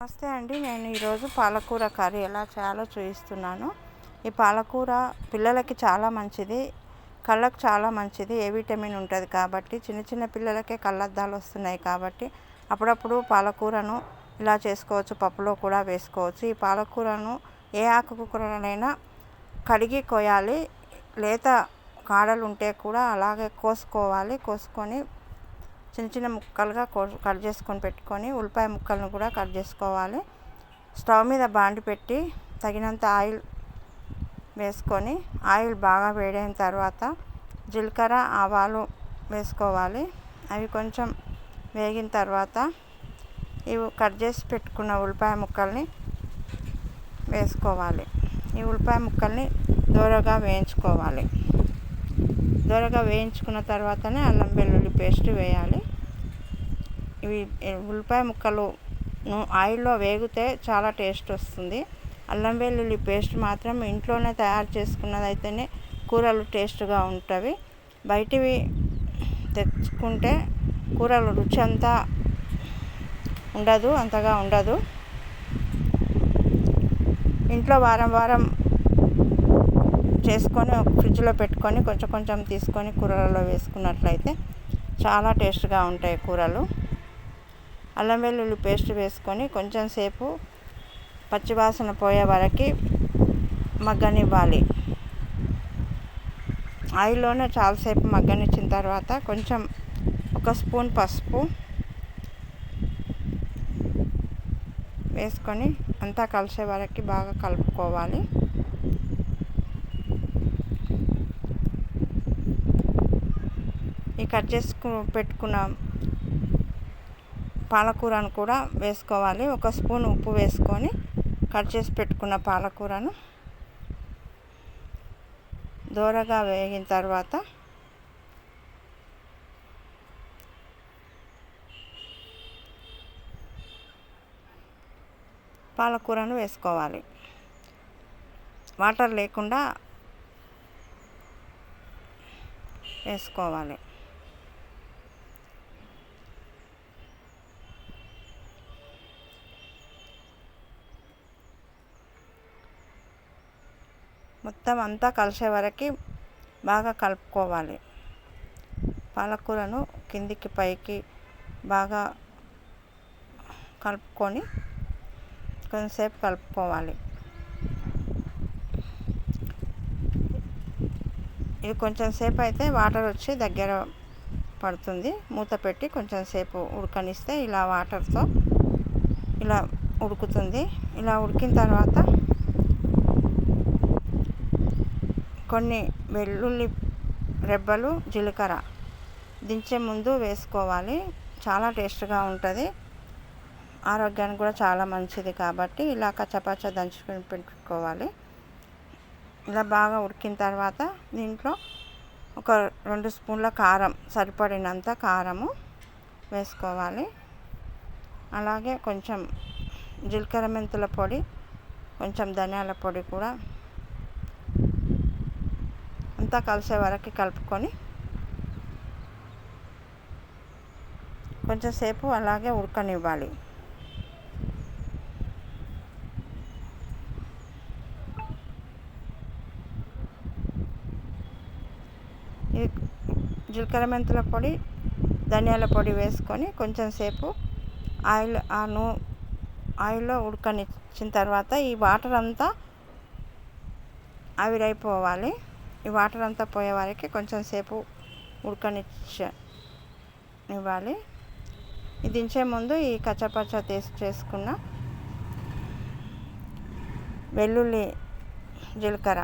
నమస్తే అండి నేను ఈరోజు పాలకూర కర్రీ ఎలా చేయాలో చూపిస్తున్నాను. ఈ పాలకూర పిల్లలకి చాలా మంచిది కళ్ళకు చాలా మంచిది. ఏ విటమిన్ ఉంటుంది కాబట్టి చిన్న చిన్న పిల్లలకే కళ్ళద్దాలు వస్తున్నాయి కాబట్టి అప్పుడప్పుడు పాలకూరను ఇలా చేసుకోవచ్చు పప్పులో కూడా వేసుకోవచ్చు. ఈ పాలకూరను ఏ ఆకుకూరనైనా కడిగి కొయ్యాలి లేత కాడలు ఉంటే కూడా అలాగే కోసుకోవాలి. కోసుకొని చిన్న చిన్న ముక్కలుగా కట్ చేసుకొని పెట్టుకొని ఉల్లిపాయ ముక్కలను కూడా కట్ చేసుకోవాలి. స్టవ్ మీద బాండి పెట్టి తగినంత ఆయిల్ వేసుకొని ఆయిల్ బాగా వేడైన తర్వాత జీలకర్ర ఆవాలు వేసుకోవాలి. అవి కొంచెం వేగిన తర్వాత ఇవి కట్ చేసి పెట్టుకున్న ఉల్లిపాయ ముక్కల్ని వేసుకోవాలి. ఈ ఉల్లిపాయ ముక్కల్ని దూరగా వేయించుకోవాలి. దూరగా వేయించుకున్న తర్వాతనే అల్లం వెల్లుల్లి పేస్ట్ వేయాలి. ఇవి ఉల్లిపాయ ముక్కలు ఆయిల్లో వేగితే చాలా టేస్ట్ వస్తుంది. అల్లం వెల్లుల్లి పేస్ట్ మాత్రం ఇంట్లోనే తయారు చేసుకున్నదైతేనే కూరలు టేస్ట్గా ఉంటవి. బయటివి తెచ్చుకుంటే కూరలు రుచి అంతా ఉండదు అంతగా ఉండదు. ఇంట్లో వారం వారం చేసుకొని ఫ్రిడ్జ్లో పెట్టుకొని కొంచెం కొంచెం తీసుకొని కూరలలో వేసుకున్నట్లయితే చాలా టేస్ట్గా ఉంటాయి కూరలు. అల్లం వెల్లుల్లి పేస్ట్ వేసుకొని కొంచెం సేపు పచ్చివాసన పోయే వరకు మగ్గనివ్వాలి. ఆయిల్లోనే చాలాసేపు మగ్గనిచ్చిన తర్వాత కొంచెం ఒక స్పూన్ పసుపు వేసుకొని అంతా కలిసే వరకు బాగా కలుపుకోవాలి. ఈ కట్ చేసుకు పెట్టుకున్న పాలకూరను కూడా వేసుకోవాలి. ఒక స్పూన్ ఉప్పు వేసుకొని కట్ చేసి పెట్టుకున్న పాలకూరను దూరగా వేగిన తర్వాత పాలకూరను వేసుకోవాలి. వాటర్ లేకుండా వేసుకోవాలి. మొత్తం అంతా కలిసే వరకు బాగా కలుపుకోవాలి. పాలకూరను కిందికి పైకి బాగా కలుపుకొని కొంతసేపు కలుపుకోవాలి. ఇది కొంచెం సేపు అయితే వాటర్ వచ్చి దగ్గర పడుతుంది. మూత పెట్టి కొంచెం సేపు ఉడకనిస్తే ఇలా వాటర్తో ఇలా ఉడుకుతుంది. ఇలా ఉడికిన తర్వాత కొన్ని వెల్లుల్లి రెబ్బలు జీలకర్ర దించే ముందు వేసుకోవాలి. చాలా టేస్ట్గా ఉంటుంది. ఆరోగ్యానికి కూడా చాలా మంచిది కాబట్టి ఇలా కచ్చపచ్చ దంచుకుని పెట్టుకోవాలి. ఇలా బాగా ఉడికిన తర్వాత దీంట్లో ఒక రెండు స్పూన్ల కారం సరిపడినంత కారము వేసుకోవాలి. అలాగే కొంచెం జీలకర్ర మెంతుల పొడి కొంచెం ధనియాల పొడి కూడా అంతా కలిసే వరకు కలుపుకొని కొంచెం సేపు అలాగే ఉడకనివ్వాలి. జీలకర్ర మెంతుల పొడి ధనియాల పొడి వేసుకొని కొంచెం సేపు ఆయిల్ ఆ నూ ఆయిల్లో ఉడకనిచ్చిన తర్వాత ఈ వాటర్ అంతా ఆవిరైపోవాలి. ఈ వాటర్ అంతా పోయే వరకు కొంచెం సేపు ఉడకనిచ్చ ఇవ్వాలి ఇది దించే ముందు ఈ కచ్చపచ్చ తీసి చేసుకున్న వెల్లుల్లి జీలకర్ర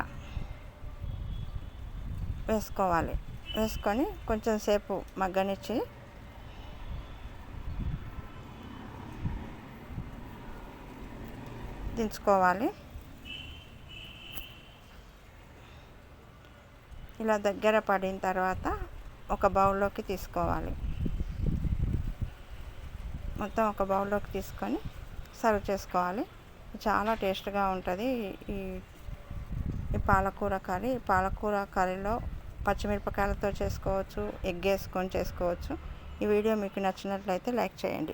వేసుకోవాలి. వేసుకొని కొంచెం సేపు మగ్గనిచ్చి దించుకోవాలి. ఇలా దగ్గర పడిన తర్వాత ఒక బౌల్లోకి తీసుకోవాలి. మొత్తం ఒక బౌల్లోకి తీసుకొని సర్వ్ చేసుకోవాలి. చాలా టేస్ట్గా ఉంటుంది ఈ ఈ పాలకూర కర్రీ. ఈ పాలకూర కర్రీలో పచ్చిమిరపకాయలతో చేసుకోవచ్చు ఎగ్ వేసుకొని చేసుకోవచ్చు. ఈ వీడియో మీకు నచ్చినట్లయితే లైక్ చేయండి.